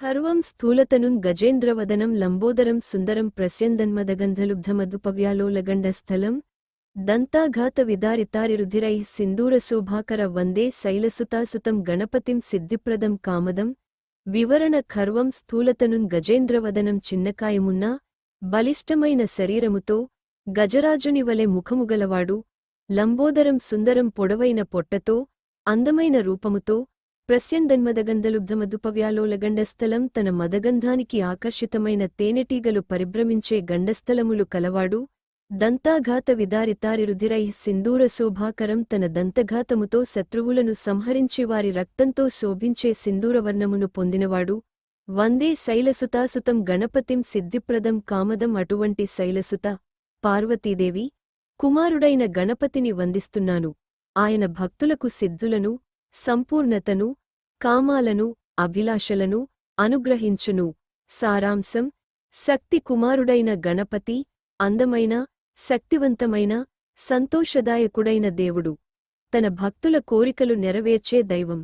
ఖర్వం స్థూలతనున్ గజేంద్రవదనం లంబోదరం సుందరం ప్రస్యందన్మదగంధలుబ్ధమదుపవ్యాలోలగండస్థలం దంతాఘాత విదారితారిరుధిరై సింధూరశోభాకర వందే శైలసుతాసుతం గణపతిం సిద్ధిప్రదం కామదం వివరణ ఖర్వం స్థూలతనున్ గజేంద్రవదనం చిన్నకాయమున్న బలిష్టమైన శరీరముతో గజరాజునివలె ముఖముగలవాడు లంబోదరం సుందరం పొడవైన పొట్టతో అందమైన రూపముతో ప్రస్యందన్మదగంధలుబ్ధమదుపవ్యాలోలగండస్థలం తన మదగంధానికి ఆకర్షితమైన తేనెటీగలు పరిభ్రమించే గండస్థలములు కలవాడు దంతాఘాత విదారితారిరుధిరై సింధూర శోభాకరం తన దంతఘాతముతో శత్రువులను సంహరించి వారి రక్తంతో శోభించే సింధూరవర్ణమును పొందినవాడు వందే శైలసుతాసుతం గణపతిం సిద్ధిప్రదం కామదం అటువంటి శైలసుత పార్వతీదేవి కుమారుడైన గణపతిని వందిస్తున్నాను. ఆయన భక్తులకు సిద్ధులను సంపూర్ణతను కామాలను అభిలాషలను అనుగ్రహించును. సారాంశం శక్తి కుమారుడైన గణపతి అందమైన శక్తివంతమైన సంతోషదాయకుడైన దేవుడు. తన భక్తుల కోరికలు నెరవేర్చే దైవం.